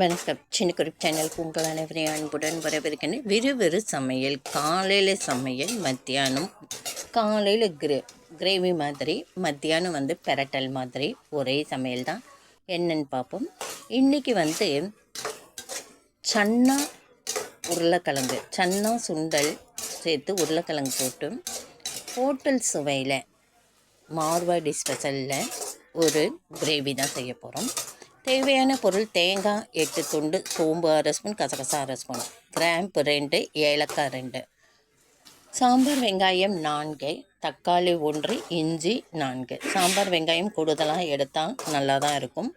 வணக்கம். சின்ன குறிப்பு சேனலுக்கு உங்கள் அனைவரையும் அன்புடன் வரவிருக்கின்றேன் விறுவிறு சமையல் காலையில் சமையல் மத்தியானம். காலையில் கிரே கிரேவி மாதிரி மத்தியானம் வந்து பெரட்டல் மாதிரி ஒரே சமையல் தான். என்னன்னு பார்ப்போம். இன்றைக்கி வந்து சன்னா உருளைக்கிழங்கு சன்னா சுண்டல் சேர்த்து உருளைக்கிழங்கு போட்டு ஹோட்டல் சுவையில் மார்வாடி ஸ்பெஷலில் ஒரு கிரேவி தான் செய்ய போகிறோம் தேவையான பொருள் தேங்காய் எட்டு துண்டு சோம்பு அரை ஸ்பூன் கசகசா அரை ஸ்பூன். கிராம்பு ரெண்டு ஏலக்காய் ரெண்டு. சாம்பார் வெங்காயம் நான்கு தக்காளி ஒன்று இஞ்சி நான்கு. சாம்பார் வெங்காயம் கூடுதலாக எடுத்தால் நல்லா தான் இருக்கும்.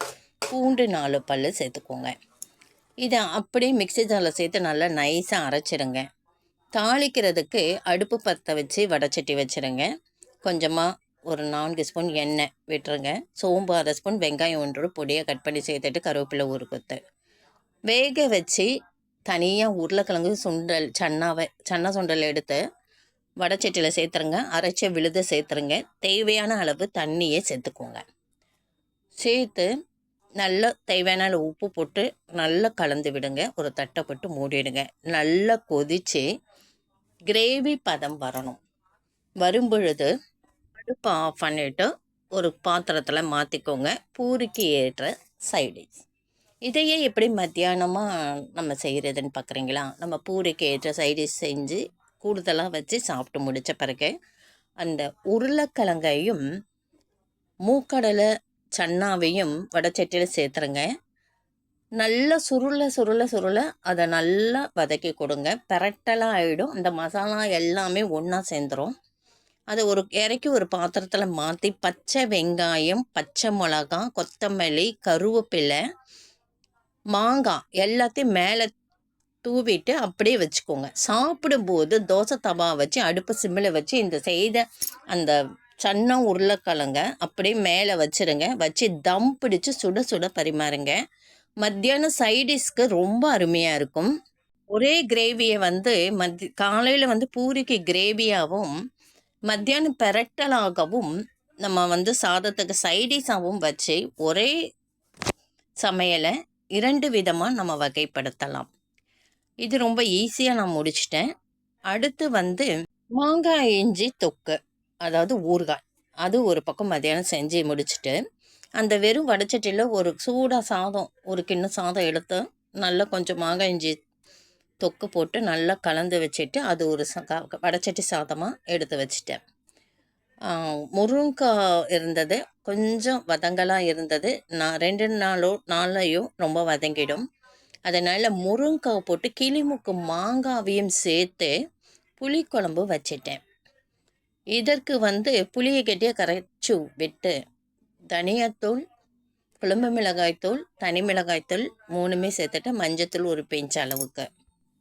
பூண்டு நாலு பல் சேர்த்துக்கோங்க. இதை அப்படியே மிக்சி ஜாரில் சேர்த்து நல்லா நைஸாக அரைச்சிடுங்க. தாளிக்கிறதுக்கு அடுப்பு பற்ற வச்சு வடச்சட்டி வச்சுருங்க. கொஞ்சமாக ஒரு நான்கு ஸ்பூன் எண்ணெய் விட்டுருங்க. சோம்பு அரை ஸ்பூன் வெங்காயம் ஒன்று பொடியாக கட் பண்ணி சேர்த்துட்டு கருவேப்பிலை ஊறு கொத்து வேக வச்சு தனியாக உருளைக்கிழங்கு சுண்டல் சன்னாவை சன்னா சுண்டல் எடுத்து வடச்சட்டியில் சேர்த்துருங்க. அரைச்ச விழுத சேர்த்துருங்க. தேவையான அளவு தண்ணியை சேர்த்துக்கோங்க. சேர்த்து நல்லா தேவையான அளவு உப்பு போட்டு நல்லா கலந்து விடுங்க. ஒரு தட்டை போட்டு மூடிடுங்க. நல்லா கொதித்து கிரேவி பதம் வரணும். வரும்பொழுது இப்போ ஆஃப் பண்ணிவிட்டு ஒரு பாத்திரத்தில் மாற்றிக்கோங்க பூரிக்கு ஏற்ற சைடிஷ் இதையே எப்படி மத்தியானமாக நம்ம செய்கிறதுன்னு பார்க்குறீங்களா நம்ம பூரிக்கு ஏற்ற சைடிஷ் செஞ்சு கூடுதலாக வச்சு சாப்பிட்டு முடித்த பிறகு அந்த உருளைக்கிழங்கையும் மூக்கடலை சன்னாவையும் வடச்சட்டியில் சேர்த்துருங்க. நல்லா சுருள சுருள சுருள அதை நல்லா வதக்கி கொடுங்க. பெரட்டலாக ஆகிடும் அந்த மசாலா எல்லாமே ஒன்றா சேர்ந்துடும் அதை ஒரு இறக்கி ஒரு பாத்திரத்தில் மாற்றி பச்சை வெங்காயம் பச்சை மிளகா கொத்தமல்லி கருவேப்பிலை மாங்காய் எல்லாத்தையும் மேலே தூவிட்டு அப்படியே வச்சுக்கோங்க. சாப்பிடும்போது தோசை தவா வச்சு அடுப்பு சிம்மில் வச்சு இந்த செய்த அந்த சன்ன உருளைக்கிழங்க அப்படியே மேலே வச்சுருங்க. வச்சு தம் பிடிச்சி சுட சுட பரிமாறுங்க. மத்தியானம் சைடிஷ்க்கு ரொம்ப அருமையாக இருக்கும். ஒரே கிரேவியை வந்து மத் காலையில் வந்து பூரிக்கு கிரேவியாகவும் மத்தியானம் பெரட்டலாகவும் நம்ம வந்து சாதத்துக்கு சைடிஷாகவும் வச்சு ஒரே சமையலை இரண்டு விதமாக நம்ம வகைப்படுத்தலாம். இது ரொம்ப ஈஸியாக நான் முடிச்சிட்டேன். அடுத்து வந்து மாங்காய் இஞ்சி தொக்கு அதாவது ஊறுகாய். அது ஒரு பக்கம் மத்தியானம் செஞ்சு முடிச்சுட்டு அந்த வெறும் வடச்சட்டியில் ஒரு சூடாக சாதம் ஒரு கிண்ணம் சாதம் எடுத்து நல்லா கொஞ்சம் மாங்காய் இஞ்சி தொக்கு போட்டு நல்லா கலந்து வச்சுட்டு அது ஒரு ச வடச்சட்டி சாதமாக எடுத்து வச்சிட்டேன். முருங்கைக்காய் இருந்தது கொஞ்சம் வதங்கலாக இருந்தது. நான் ரெண்டு நாளோ நாளையும் ரொம்ப வதங்கிடும். அதனால் முருங்கைக்காய் போட்டு கிளிமுக்கு மாங்காவையும் சேர்த்து புளிக்குழம்பு வச்சிட்டேன். இதற்கு வந்து புளியை கட்டியே கரைச்சி விட்டு தனியாத்தூள் குழம்பு மிளகாய்த்தூள் தனி மிளகாய்த்தூள் மூணுமே சேர்த்துட்டு மஞ்சத்தூள் ஒரு பெஞ்ச அளவுக்கு.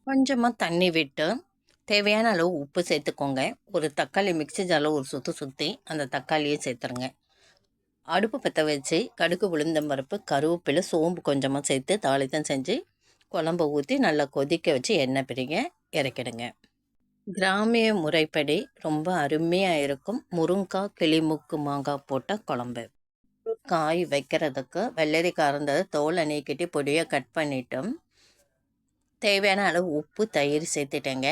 கொஞ்சமாக தண்ணி விட்டு தேவையான அளவு உப்பு சேர்த்துக்கோங்க. ஒரு தக்காளி மிக்சி ஜாரில் ஒரு சுற்றி சுற்றி அந்த தக்காளியை சேர்த்துருங்க. அடுப்பு பற்ற வச்சு கடுகு உளுந்தம்பருப்பு கருவேப்பிலை சோம்பு கொஞ்சமாக சேர்த்து தாளித்தம் செஞ்சு குழம்பு ஊற்றி நல்லா கொதிக்க வச்சு எண்ணெய் பிரிங்க இறக்கிடுங்க. கிராமிய முறைப்படி ரொம்ப அருமையாக இருக்கும். முருங்காய் கிளிமுக்கு மாங்காய் போட்ட குழம்பு. காய் வைக்கிறதுக்கு வெள்ளரி கறந்ததை தோலை நீக்கிட்டு பொடியை கட் பண்ணிவிட்டு தேவையான அளவு உப்பு தயிர் சேர்த்துட்டேங்க.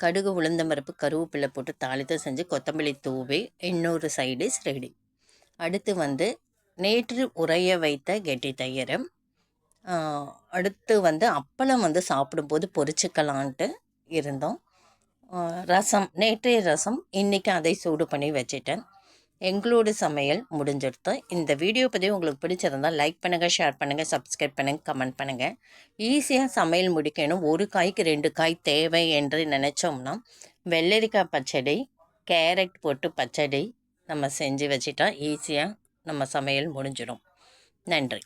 கடுகு உளுந்தம்பருப்பு கருவேப்பிலை போட்டு தாளித்து செஞ்சு கொத்தமல்லி தூவி இன்னொரு சைடிஸ் ரெடி அடுத்து வந்து நேற்று உறைய வைத்த கெட்டி தயிர் அடுத்து வந்து அப்பளம் வந்து சாப்பிடும்போது பொறிச்சிக்கலான்ட்டு இருந்தோம். ரசம் நேற்றைய ரசம் இன்றைக்கி அதை சூடு பண்ணி வச்சுட்டேன். எங்களோட சமையல் முடிஞ்சிடுத்து. இந்த வீடியோ பற்றி உங்களுக்கு பிடிச்சிருந்தால் லைக் பண்ணுங்கள் ஷேர் பண்ணுங்கள் சப்ஸ்கிரைப் பண்ணுங்கள் கமெண்ட் பண்ணுங்கள் ஈஸியாக சமையல் முடிக்கணும். ஒரு காய்க்கு ரெண்டு காய் தேவை என்று நினச்சோம்னா வெள்ளரிக்காய் பச்சடி கேரட் போட்டு பச்சடி நம்ம செஞ்சு வச்சிட்டா ஈஸியாக நம்ம சமையல் முடிஞ்சிடும். நன்றி.